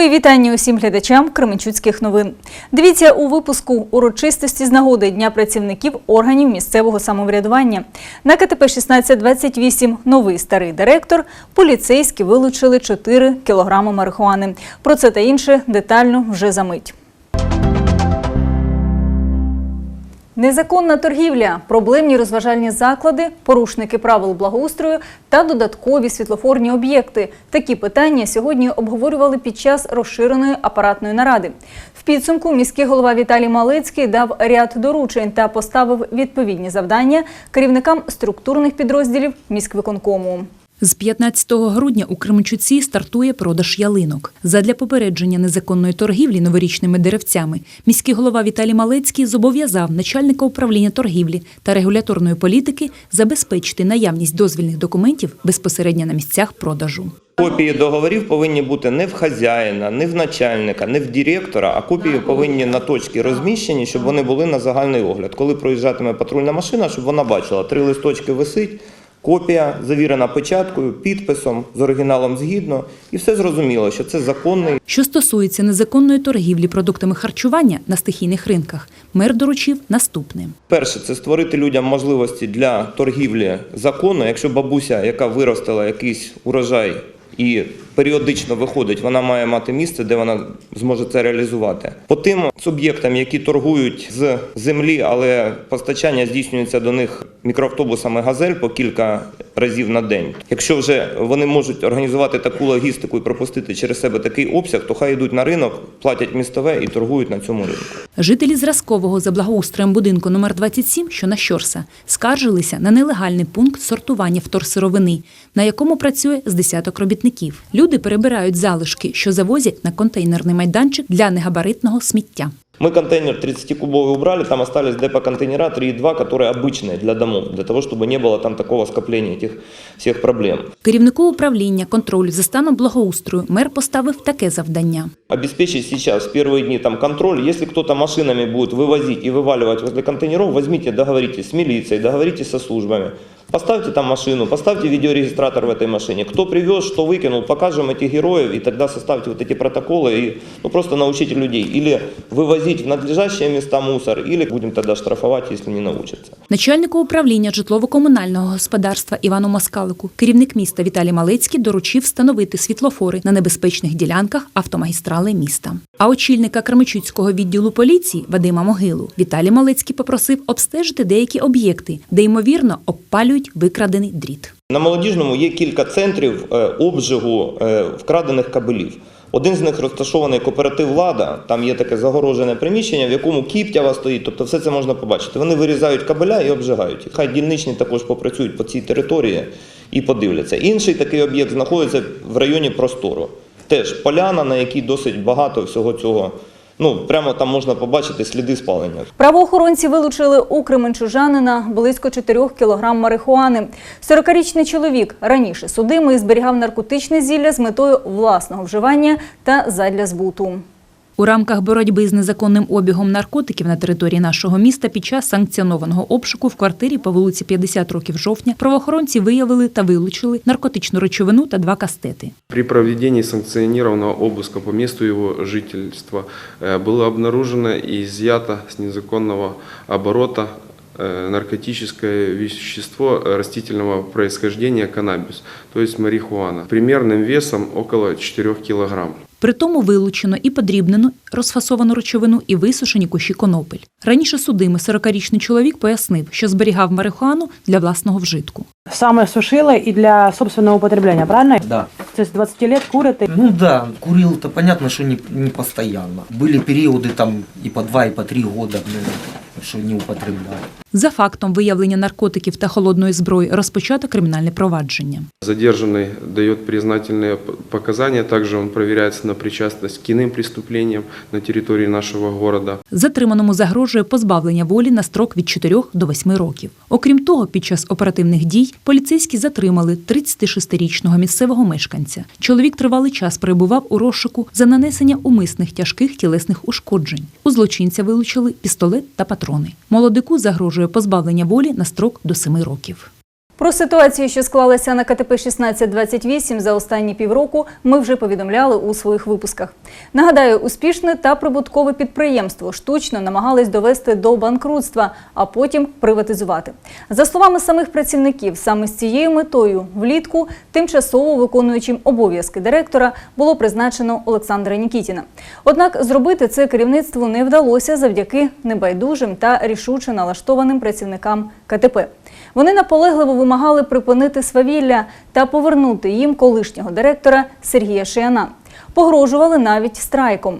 Мої вітання усім глядачам Кременчуцьких новин. Дивіться у випуску урочистості з нагоди Дня працівників органів місцевого самоврядування. На КТП 1628 новий старий директор. Поліцейські вилучили 4 кілограми марихуани. Про це та інше детально вже за мить. Незаконна торгівля, проблемні розважальні заклади, порушники правил благоустрою та додаткові світлофорні об'єкти. Такі питання сьогодні обговорювали під час розширеної апаратної наради. В підсумку міський голова Віталій Малицький дав ряд доручень та поставив відповідні завдання керівникам структурних підрозділів міськвиконкому. З 15 грудня у Кременчуці стартує продаж ялинок. Задля попередження незаконної торгівлі новорічними деревцями міський голова Віталій Малецький зобов'язав начальника управління торгівлі та регуляторної політики забезпечити наявність дозвільних документів безпосередньо на місцях продажу. Копії договорів повинні бути не в хазяїна, не в начальника, не в директора, а копії повинні на точці розміщені, щоб вони були на загальний огляд. Коли проїжджатиме патрульна машина, щоб вона бачила, три листочки висить, копія завірена печаткою, підписом, з оригіналом згідно, і все зрозуміло, що це законний Що стосується незаконної торгівлі продуктами харчування на стихійних ринках, мер доручив наступне. Перше, це створити людям можливості для торгівлі законно. Якщо бабуся, яка виростила якийсь урожай і періодично виходить, вона має мати місце, де вона зможе це реалізувати. По тим суб'єктам, які торгують з землі, але постачання здійснюється до них мікроавтобусами газель по кілька разів на день. Якщо вже вони можуть організувати таку логістику і пропустити через себе такий обсяг, то хай йдуть на ринок, платять містове і торгують на цьому ринку. Жителі зразкового за благоустроєм будинку номер 27, що на Щорса, скаржилися на нелегальний пункт сортування вторсировини, на якому працює з десяток робітників. Люди перебирають залишки, що завозять на контейнерний майданчик для негабаритного сміття. Мы контейнер 30-кубовый убрали, там остались депо-контейнера 3,2, которые обычные для домов, для того, чтобы не было там такого скопления этих всех проблем. Керівнику управління контролю за станом благоустрою мер поставив таке завдання. Обеспечить сейчас в первые дни там контроль. Если кто-то машинами будет вывозить и вываливать возле контейнеров, возьмите, договоритесь с милицией, договоритесь со службами. Поставьте там машину, поставьте видеорегистратор в этой машине. Кто привез, что выкинул, покажем этих героев, и тогда составьте вот эти протоколы и ну, просто научите людей. Или вывозить в надлежащие места мусор, или будем тогда штрафовать, если не научатся. Начальнику управління житлово-комунального господарства Івану Москалику керівник міста Віталій Малецький доручив встановити світлофори на небезпечних ділянках автомагістрали міста. А очільника Кременчуцького відділу поліції Вадима Могилу Віталій Малецький попросив обстежити деякі об'єкти, де ймовірно обпалюють викрадений дріт. На молодіжному є кілька центрів е, обжигу е, вкрадених кабелів. Один з них розташований кооператив Влада. Там є таке загорожене приміщення, в якому кіптява стоїть. Тобто, все це можна побачити. Вони вирізають кабеля і обжигають. Хай дільничні також попрацюють по цій території і подивляться. Інший такий об'єкт знаходиться в районі простору. Теж поляна, на якій досить багато всього цього. Ну прямо там можна побачити сліди спалення. Правоохоронці вилучили у кременчужанина близько 4 кілограм марихуани. 40-річний чоловік раніше судимий зберігав наркотичне зілля з метою власного вживання та задля збуту. У рамках боротьби з незаконним обігом наркотиків на території нашого міста під час санкціонованого обшуку в квартирі по вулиці 50 років жовтня правоохоронці виявили та вилучили наркотичну речовину та два кастети. При проведении санкционированного обыска по месту его жительства э, было обнаружено и изъято с незаконного оборота э, наркотическое вещество э, растительного происхождения каннабис, то есть марихуана, примерным весом около 4 килограмм. При тому вилучено і подрібнену розфасовану речовину і висушені кущі конопель. Раніше судимий 40-річний чоловік пояснив, що зберігав марихуану для власного вжитку. Самое сушило и для собственного употребления, правильно? Да. То есть 20 лет курят и... Ну да, курил-то понятно, что не, не постоянно. Были периоды там и по два, и по три года, ну, что не употребляли. За фактом виявлення наркотиків та холодної зброї розпочато кримінальне провадження. Задержанный дает признательные п- показания, также он проверяется на причастность к иным преступлениям на территории нашего города. Затриманому загрожує позбавлення волі на строк від 4 до 8 років. Окрім того, під час оперативних дій поліцейські затримали 36-річного місцевого мешканця. Чоловік тривалий час перебував у розшуку за нанесення умисних тяжких тілесних ушкоджень. У злочинця вилучили пістолет та патрони. Молодику загрожує позбавлення волі на строк до 7 років. Про ситуацію, що склалася на КТП 1628 за останні півроку, ми вже повідомляли у своїх випусках. Нагадаю, успішне та прибуткове підприємство штучно намагались довести до банкрутства, а потім приватизувати. За словами самих працівників, саме з цією метою влітку тимчасово виконуючим обов'язки директора було призначено Олександра Нікітіна. Однак зробити це керівництву не вдалося завдяки небайдужим та рішуче налаштованим працівникам КТП. Вони наполегливо вимагали припинити свавілля та повернути їм колишнього директора Сергія Шияна. Погрожували навіть страйком.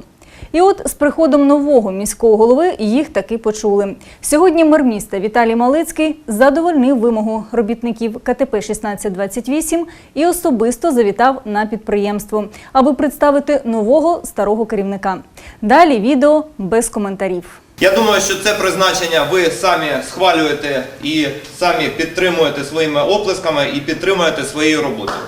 І от з приходом нового міського голови їх таки почули. Сьогодні мер міста Віталій Малицький задовольнив вимогу робітників КТП 1628 і особисто завітав на підприємство, аби представити нового старого керівника. Далі відео без коментарів. Я думаю, що це призначення ви самі схвалюєте і самі підтримуєте своїми оплесками і підтримуєте своєю роботою.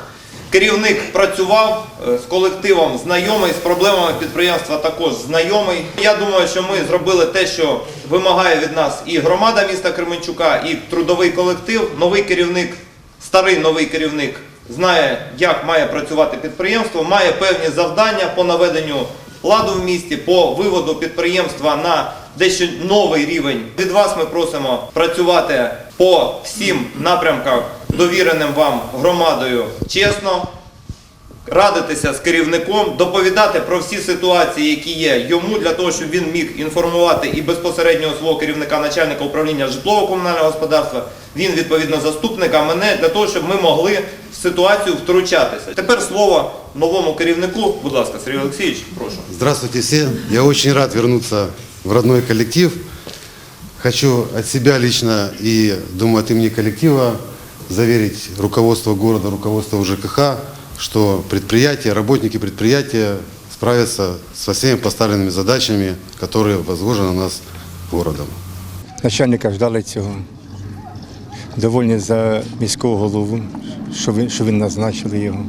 Керівник працював е, з колективом знайомий, з проблемами підприємства також знайомий. Я думаю, що ми зробили те, що вимагає від нас і громада міста Кременчука, і трудовий колектив. Новий керівник, старий новий керівник знає, як має працювати підприємство, має певні завдання по наведенню ладу в місті, по виводу підприємства на дещо новий рівень. Від вас ми просимо працювати по всім напрямкам, довіреним вам громадою чесно, радитися з керівником, доповідати про всі ситуації, які є йому, для того, щоб він міг інформувати і безпосередньо свого керівника, начальника управління житлово-комунального господарства, він відповідно заступника, мене, для того, щоб ми могли в ситуацію втручатися. Тепер слово новому керівнику. Будь ласка, Сергій Олексійович, прошу. Здравствуйте все. Я очень рад вернуться в родной коллектив. Хочу от себя лично и, думаю, от имени коллектива заверить руководство города, руководство ЖКХ, что предприятия, работники предприятия справятся со всеми поставленными задачами, которые возложены на нас городом. Начальника ждали цього. Довольні за міського голову, що він, що він назначили його.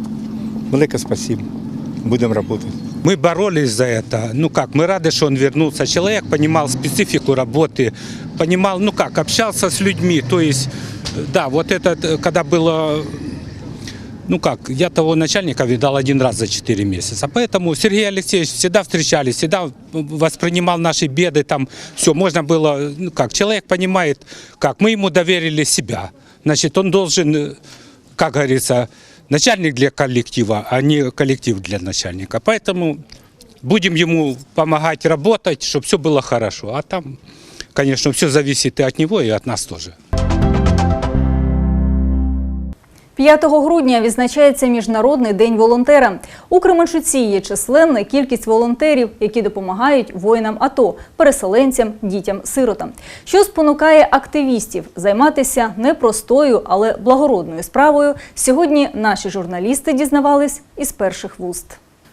Велике спасибо. Будемо працювати. Мы боролись за это. Ну как, мы рады, что он вернулся. Человек понимал специфику работы, понимал, ну как, общался с людьми. То есть, да, вот это, когда было, ну как, я того начальника видал один раз за 4 месяца. Поэтому Сергей Алексеевич всегда встречались, всегда воспринимал наши беды, там все, можно было, ну как, человек понимает, как, мы ему доверили себя. Значит, он должен, э, как говорится, начальник для коллектива, а не коллектив для начальника. Поэтому будем ему помогать работать, чтобы все было хорошо. А там, конечно, все зависит и от него, и от нас тоже. 5 грудня відзначається Міжнародний день волонтера. У Кременчуці є численна кількість волонтерів, які допомагають воїнам АТО, переселенцям, дітям, сиротам. Що спонукає активістів займатися не простою, але благородною справою. Сьогодні наші журналісти дізнавались із перших вуст.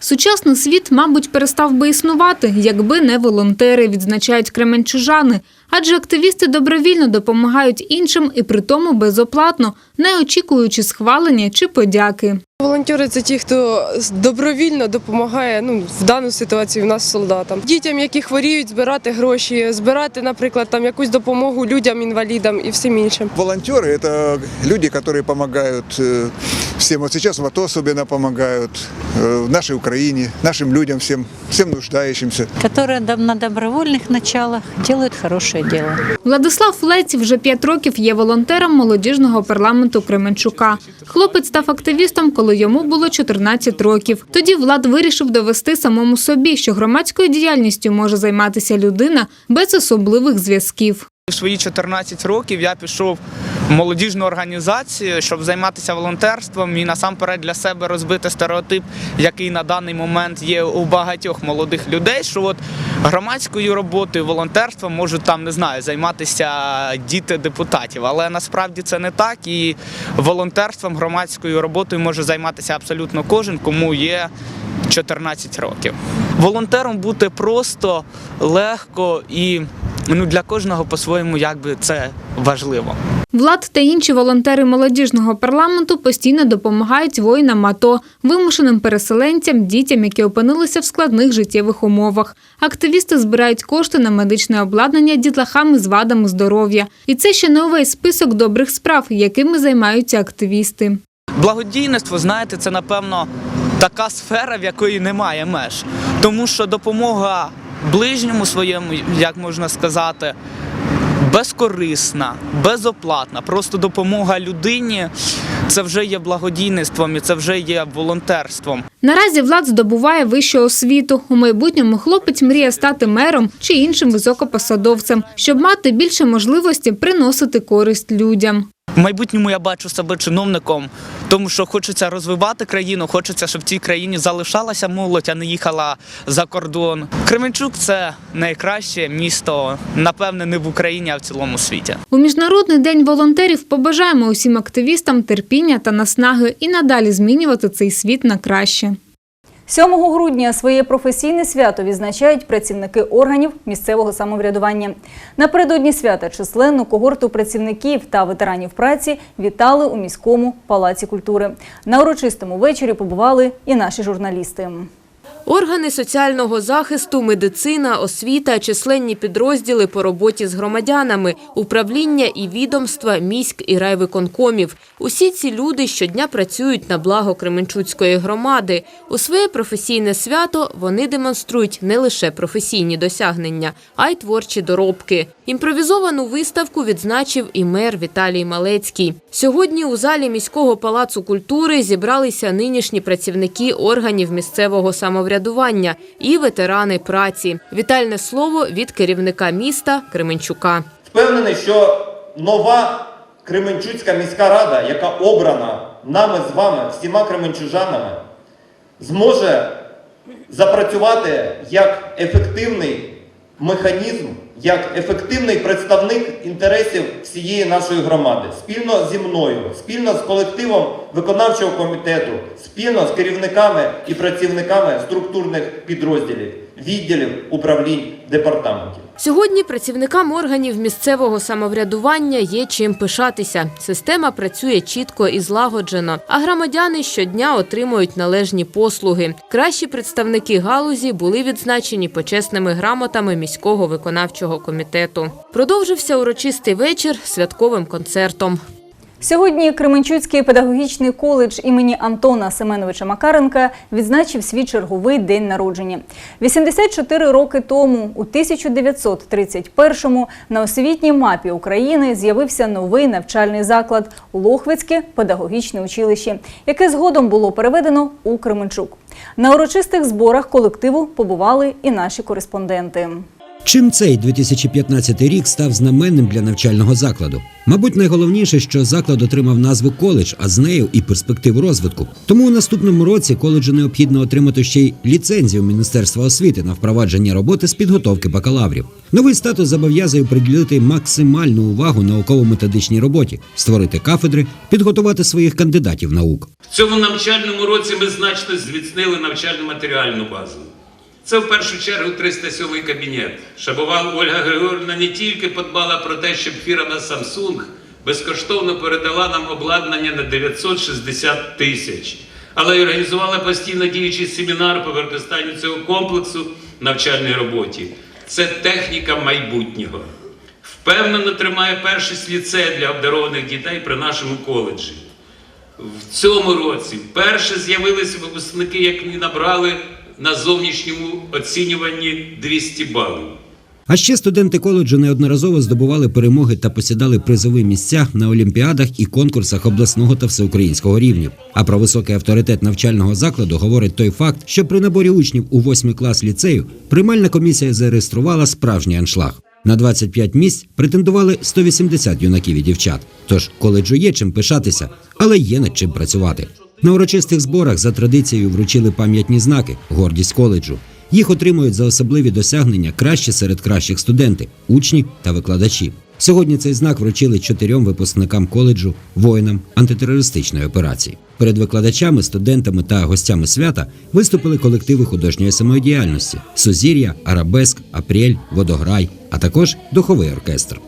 Сучасний світ, мабуть, перестав би існувати, якби не волонтери, відзначають кременчужани. Адже активісти добровільно допомагають іншим і при тому безоплатно, не очікуючи схвалення чи подяки. Волонтери це ті, хто добровільно допомагає ну в дану ситуацію в нас солдатам, дітям, які хворіють, збирати гроші, збирати, наприклад, там якусь допомогу людям, інвалідам і всім іншим. Волонтеры – это люди, которые помогают э, всем. Вот сейчас в АТО особенно помогают, э, в нашей Украине, нашим людям, всем, всем нуждающимся. которые дом- на добровольных началах делают дело. Владислав Флець вже п'ять років є волонтером молодіжного парламенту Кременчука. Хлопець став активістом, коли йому було 14 років. Тоді Влад вирішив довести самому собі, що громадською діяльністю може займатися людина без особливих зв'язків. В свої 14 років я пішов в молодіжну організацію, щоб займатися волонтерством і насамперед для себе розбити стереотип, який на даний момент є у багатьох молодих людей, що от громадською роботою, волонтерством можуть там не знаю, займатися діти депутатів. Але насправді це не так. І волонтерством, громадською роботою може займатися абсолютно кожен, кому є 14 років. Волонтером бути просто легко і ну для кожного по-своєму якби це важливо. Влад та інші волонтери молодіжного парламенту постійно допомагають воїнам АТО, вимушеним переселенцям, дітям, які опинилися в складних життєвих умовах. Активісти збирають кошти на медичне обладнання дітлахам з вадами здоров'я. І це ще не увесь список добрих справ, якими займаються активісти. Благодійництво, знаєте, це напевно така сфера, в якої немає меж. Тому що допомога ближньому своєму, як можна сказати, безкорисна, безоплатна. Просто допомога людині це вже є благодійництвом і це вже є волонтерством. Наразі Влад здобуває вищу освіту. У майбутньому хлопець мріє стати мером чи іншим високопосадовцем, щоб мати більше можливості приносити користь людям. В майбутньому я бачу себе чиновником, тому що хочеться розвивати країну, хочеться, щоб в цій країні залишалася молодь, а не їхала за кордон. Кременчук це найкраще місто, напевне, не в Україні, а в цілому світі. У міжнародний день волонтерів побажаємо усім активістам терпіння та наснаги і надалі змінювати цей світ на краще. 7 грудня своє професійне свято відзначають працівники органів місцевого самоврядування. Напередодні свята численну когорту працівників та ветеранів праці вітали у міському палаці культури. На урочистому вечорі побували і наші журналісти. Органи соціального захисту, медицина, освіта, численні підрозділи по роботі з громадянами, управління і відомства, міськ і райвиконкомів. Усі ці люди щодня працюють на благо Кременчуцької громади. У своє професійне свято вони демонструють не лише професійні досягнення, а й творчі доробки. Імпровізовану виставку відзначив і мер Віталій Малецький. Сьогодні у залі міського палацу культури зібралися нинішні працівники органів місцевого самоврядування і ветерани праці. Вітальне слово від керівника міста Кременчука. Впевнений, що нова Кременчуцька міська рада, яка обрана нами з вами, всіма кременчужанами, зможе запрацювати як ефективний механізм, як ефективний представник інтересів всієї нашої громади, спільно зі мною, спільно з колективом виконавчого комітету, спільно з керівниками і працівниками структурних підрозділів, відділів, управлінь, департаментів. Сьогодні працівникам органів місцевого самоврядування є чим пишатися. Система працює чітко і злагоджено, а громадяни щодня отримують належні послуги. Кращі представники галузі були відзначені почесними грамотами міського виконавчого комітету. Продовжився урочистий вечір святковим концертом. Сьогодні Кременчуцький педагогічний коледж імені Антона Семеновича Макаренка відзначив свій черговий день народження. 84 роки тому, у 1931-му, на освітній мапі України з'явився новий навчальний заклад Лохвицьке педагогічне училище, яке згодом було переведено у Кременчук. На урочистих зборах колективу побували і наші кореспонденти. Чим цей 2015 рік став знаменним для навчального закладу? Мабуть, найголовніше, що заклад отримав назву коледж, а з нею і перспективу розвитку. Тому у наступному році коледжу необхідно отримати ще й ліцензію Міністерства освіти на впровадження роботи з підготовки бакалаврів. Новий статус зобов'язує приділити максимальну увагу науково-методичній роботі, створити кафедри, підготувати своїх кандидатів наук. В цьому навчальному році ми значно зміцнили навчальну матеріальну базу. Це в першу чергу 307 кабінет. Шабувал Ольга Григорівна не тільки подбала про те, щоб фірма Samsung безкоштовно передала нам обладнання на 960 тисяч, але й організувала постійно діючий семінар по використанню цього комплексу в навчальній роботі. Це техніка майбутнього. Впевнено тримає першість ліцею для обдарованих дітей при нашому коледжі. В цьому році вперше з'явилися випускники, які набрали на зовнішньому оцінюванні 200 балів. А ще студенти коледжу неодноразово здобували перемоги та посідали призові місця на олімпіадах і конкурсах обласного та всеукраїнського рівнів. А про високий авторитет навчального закладу говорить той факт, що при наборі учнів у 8 клас ліцею приймальна комісія зареєструвала справжній аншлаг. На 25 місць претендували 180 юнаків і дівчат. Тож коледжу є чим пишатися, але є над чим працювати. На урочистих зборах за традицією вручили пам'ятні знаки гордість коледжу. Їх отримують за особливі досягнення кращі серед кращих студенти, учні та викладачі. Сьогодні цей знак вручили чотирьом випускникам коледжу, воїнам антитерористичної операції. Перед викладачами, студентами та гостями свята виступили колективи художньої самодіяльності: Сузір'я, Арабеск, Апрель, Водограй, а також духовий оркестр.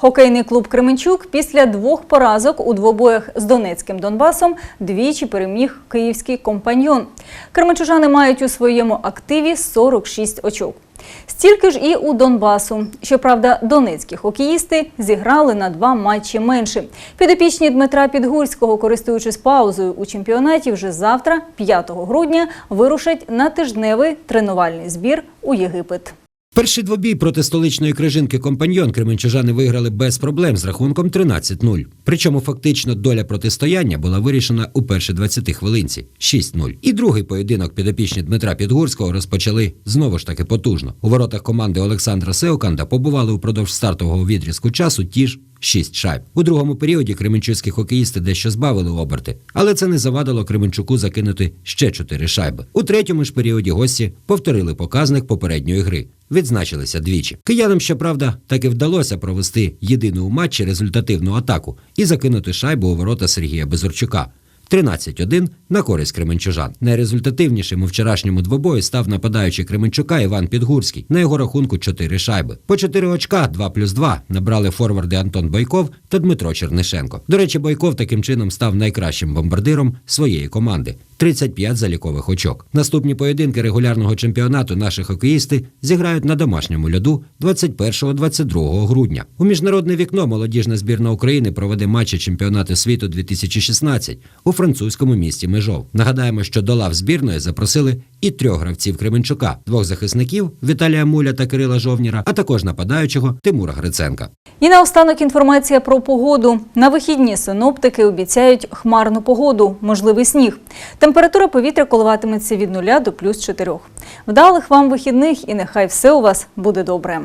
Хокейний клуб Кременчук після двох поразок у двобоях з Донецьким Донбасом двічі переміг київський компаньйон. Кременчужани мають у своєму активі 46 очок. Стільки ж і у Донбасу. Щоправда, донецькі хокеїсти зіграли на два матчі менше. Підопічні Дмитра Підгурського, користуючись паузою у чемпіонаті, вже завтра, 5 грудня, вирушать на тижневий тренувальний збір у Єгипет. Перший двобій проти столичної крижинки компаньйон кременчужани виграли без проблем з рахунком 13-0. Причому фактично доля протистояння була вирішена у перші 20 хвилинці 6-0. І другий поєдинок підопічні Дмитра Підгурського розпочали знову ж таки потужно. У воротах команди Олександра Сеоканда побували упродовж стартового відрізку часу ті ж. Шість шайб у другому періоді кременчуцькі хокеїсти дещо збавили оберти, але це не завадило Кременчуку закинути ще чотири шайби. У третьому ж періоді гості повторили показник попередньої гри. Відзначилися двічі. Киянам, щоправда, так і вдалося провести єдину у матчі результативну атаку і закинути шайбу у ворота Сергія Безорчука. 13-1 на користь Кременчужан. Найрезультативнішим у вчорашньому двобої став нападаючий Кременчука Іван Підгурський. На його рахунку 4 шайби. По 4 очка 2 плюс 2 набрали форварди Антон Бойков та Дмитро Чернишенко. До речі, Бойков таким чином став найкращим бомбардиром своєї команди. 35 залікових очок. Наступні поєдинки регулярного чемпіонату наші хокеїсти зіграють на домашньому льоду 21-22 грудня. У міжнародне вікно молодіжна збірна України проведе матчі чемпіонату світу 2016 у французькому місті Межов. Нагадаємо, що до лав збірної запросили і трьох гравців Кременчука: двох захисників Віталія Муля та Кирила Жовніра, а також нападаючого Тимура Гриценка. І наостанок інформація про погоду. На вихідні синоптики обіцяють хмарну погоду, можливий сніг. Температура повітря коливатиметься від 0 до плюс 4. Вдалих вам вихідних і нехай все у вас буде добре.